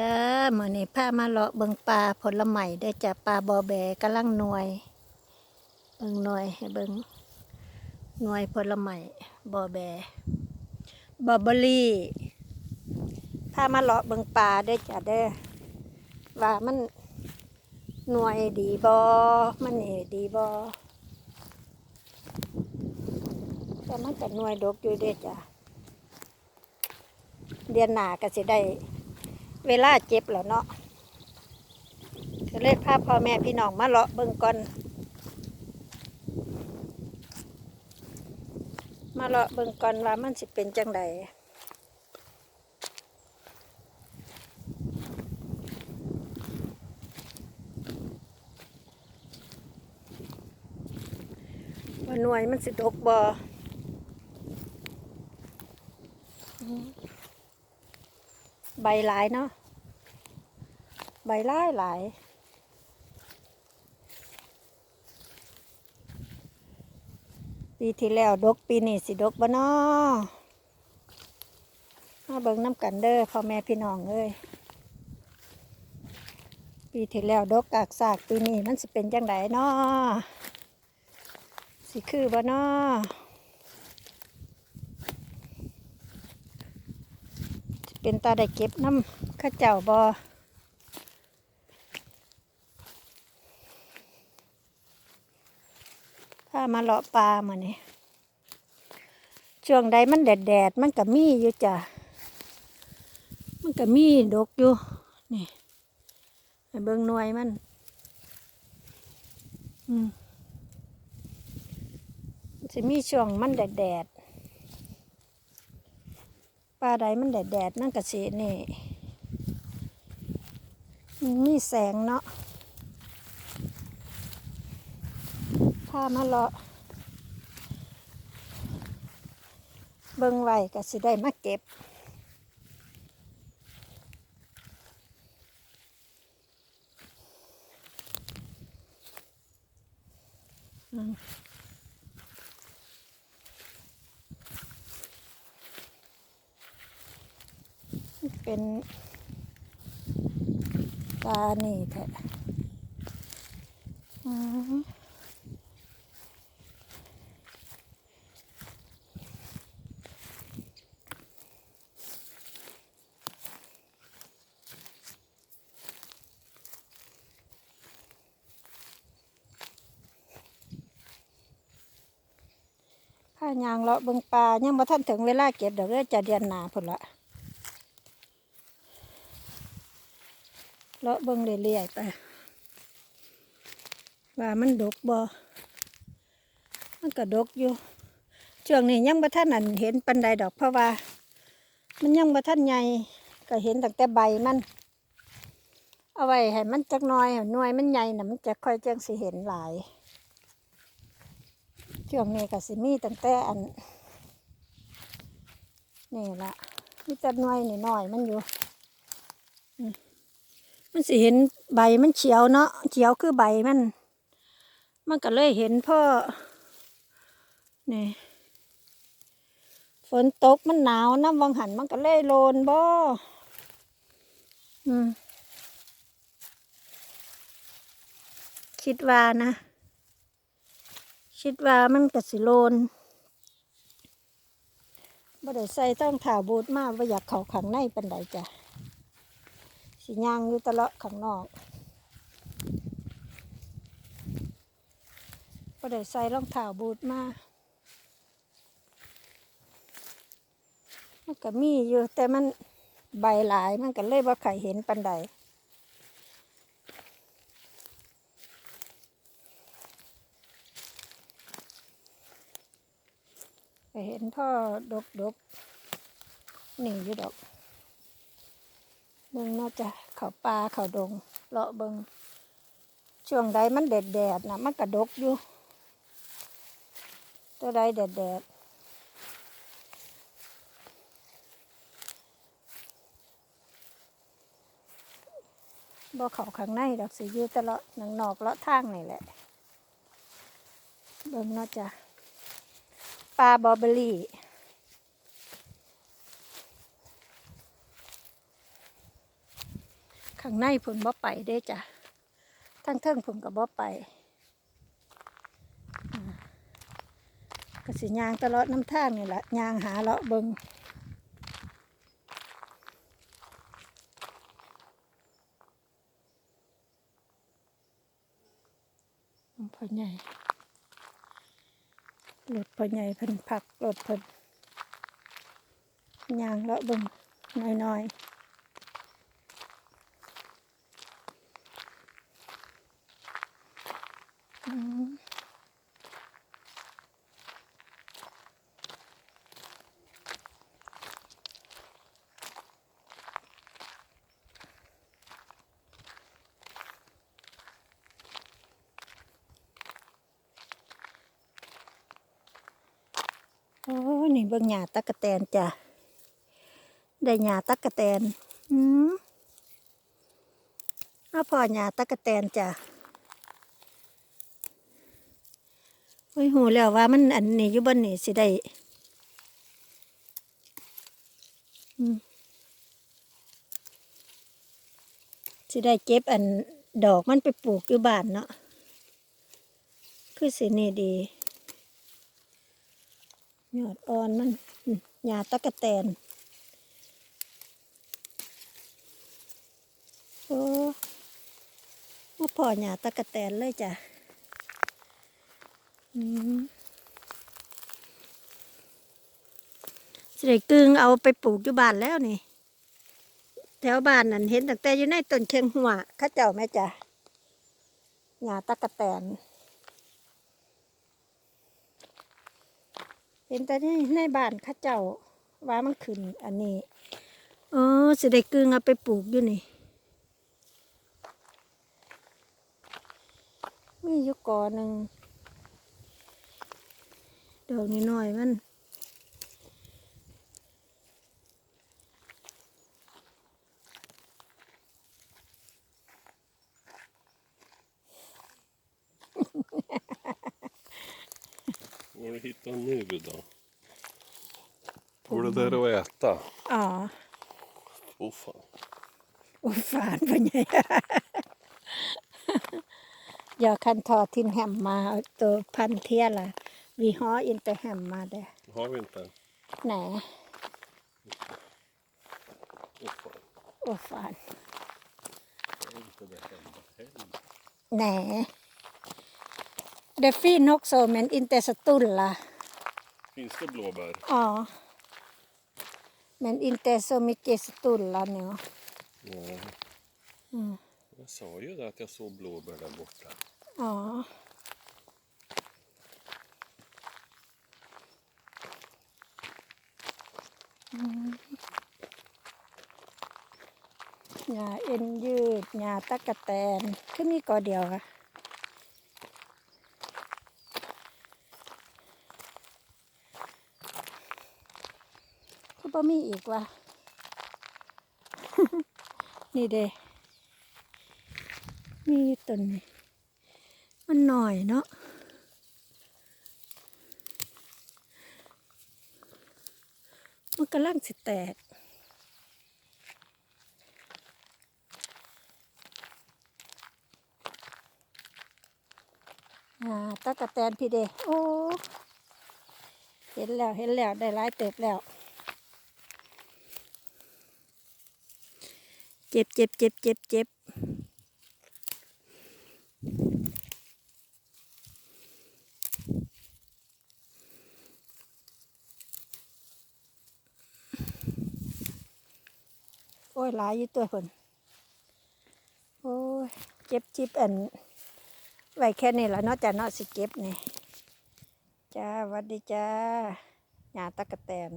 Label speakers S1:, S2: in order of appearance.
S1: เด้อมื้อนี้พามาเลาะเบิงปลาผลไม้ได้จ้ะปลาบอแบกำลังหน่วย เบิงหน่วยให้เบิงหน่วยผลไม้บอแบบอเบอรี่พามาเลาะเบิงปลาได้จ้ะเด้อว่ามันหน่วยดีบอมันเอดีบอแต่มันก็หน่วยดกอยู่เด้อจ้ะเดือนหน้าก็สิได้ เวลาเจ็บแล้วเนาะก็เลยพาพ่อแม่พี่น้องมาเลาะเบิ่งก่อน มาเลาะเบิ่งก่อนว่ามันสิเป็นจังใดว่าหน่วยมันสิดกบ่อ ใบหลายเนาะใบหลายหลายปีที่แล้วดกปีนี้สิดกบ่นอมาเบิ่งน้ำกันเด้อพ่อแม่พี่น้องเอ้ยปีที่แล้วดกกากสากปีนี้มันสิเป็นจังไดนอสิคือบ่นอ เป็นตาได้เก็บน้ำข้าเจ้าบ่ถ้ามาเลาะปลามาเนี่ยช่วงใดมันแดดแดดมันก็มีอยู่จ้ะ มันก็มีดกอยู่ นี่เบิ่งหน่วยมัน อืมจะมีช่วงมันแดดแดด ปลาใดมันแดดแดดนั่นก็สินี่มีแสงเนาะพามาเลาะเบิ่งไว้ก็สิได้มาเก็บ เป็นปลานี่แท้อืมข้ายางเลาะเบิ่งปลายังบ่ทันถึงเวลาเก็บดอกเด้อจะเดือนหนาพุ่นละ เลาะเบิ่งเรื่อยๆไปว่ามันดกบ่มันก็ดกอยู่ช่วงนี้ยังบ่ทันอันเห็นปันใดดอกเพราะว่า มันยังบ่ทันใหญ่ก็เห็นตั้งแต่ใบมัน เอาไว้ให้มันจักหน่อยหน่วยมันใหญ่น่ะมันจะค่อยจังสิเห็นหลายช่วงนี้ก็สิมีตั้งแต่อันนี่ละมีแต่หน่วยนี่น้อยมันอยู่ มันสิเห็นใบมันเขียวเนาะเขียวคือใบมัน มันก็เลยเห็นพ่อนี่ฝนตกมันหนาวน้ำวังหันมันก็เลยโลนบ่อืมคิดว่านะ คิดว่ามันกสิโลนบ่ได้ใส่ต้องถ่าบูดมากว่าอยากเข้าข้างในปันใดจ้ะ สิย่างอยู่ตลอดข้างนอกบ่ได้ใส่รองเท้าบูดมามันก็มีอยู่แต่มันใบหลายมันก็เลยบ่ใครเห็นปันใดเห็นพ่อดกดกนี่อยู่ดอก เบิ่งน่าจะเขาปลาเขาดงเลาะเบิงช่วงใดมันแดดแดดนะมันกระดกอยู่ ตัวใดแดดแดดบ่เขาข้างในดอกสีอยู่แต่ลาะหนังนอกเลาะทางนี่แหละ เบิ่งน่าจะปลาบอเบอรี่ ข้างในผลบ่ไปเด้จ้ะทั้งเทิงผมกับบ่ไปก็สิยางตลอดน้ำทางนี่แหละยางหาเลาะเบิงพ่อใหญ่รถพ่อใหญ่เพิ่นพักรถเพิ่นยางเลาะเบิงน้อยๆ โอ้นี่เบิ่งหญ้าตะกะแตนจ้ะ ได้หญ้าตะกะแตน อืมเอาพอหญ้าตะกะแตนจ้ะโอ้ยหูแล้วว่ามันอันนี้อยู่บนนี่สิได้ อืมสิได้เก็บอันดอกมันไปปลูกอยู่บ้านเนาะ คือสินี่ดี ยอดอ่อนมันหญ้าตะกะแตนโอ้มาพ่อหญ้าตะกะแตนเลยจ้ะอืมสิได้กึ่งเอาไปปลูกอยู่บ้านแล้วนี่ แถวบ้านนั่นเห็นตั้งแต่อยู่ในต้นเชียงหัวข้าเจ้าแม่จ้ะหญ้าตะกะแตน เห็นแต่ในในบ้านเข้าเจ้าว่ามันขึ้นอันนี้อ๋อสิได้กึ่งเอาไปปลูกอยู่นี่มีอยู่กอหนึ่งดอกน้อยๆมัน
S2: Var du hittat nu då? Går det där att äta?
S1: อ๋อ
S2: Åh fan.
S1: อุฟานเป็นไง อย่าคันทอทินแฮม มาเอาตัวพันเทียละวีฮออินเตอร์แฮมมาเด้อ
S2: Har vi inte?
S1: ไหน
S2: Åh fan.
S1: อุฟาน
S2: Jag är inte det hemma heller.
S1: ไหนเดฟฟี่นกโซเมนอินเตอร์สตุลล่ะ
S2: Finns det blåbär?
S1: อ๋อเมนอินเตอร์โซมิเกสตุลล่ะเนาะ
S2: Ja.
S1: Mm.
S2: Jag sa ju det att jag såg blåbär där borta.
S1: อ๋ออืมหญ้าเอ็นยืดหญ้าตะกะแตนคือมีกอเดียวค่ะ บ่มีอีกว่ะนี่เด้มีต้นนี้มันหน่อยเนาะมันกำลังสิแตกอ่าตะกะแตนพี่เดโอ้ เห็นแล้ว เห็นแล้ว ได้หลายเติบแล้ว จ็บเจ็บเจ็บเจ็บเจ็บโอ้ยหลายอยู่ตัวคนโอ้ยเจ็บจิบอันไว้แค่นี้แล้วนาะจ้ะเนาะสิเก็บนี่จ้าวัดดีจ้าหญ้าตะกะแตน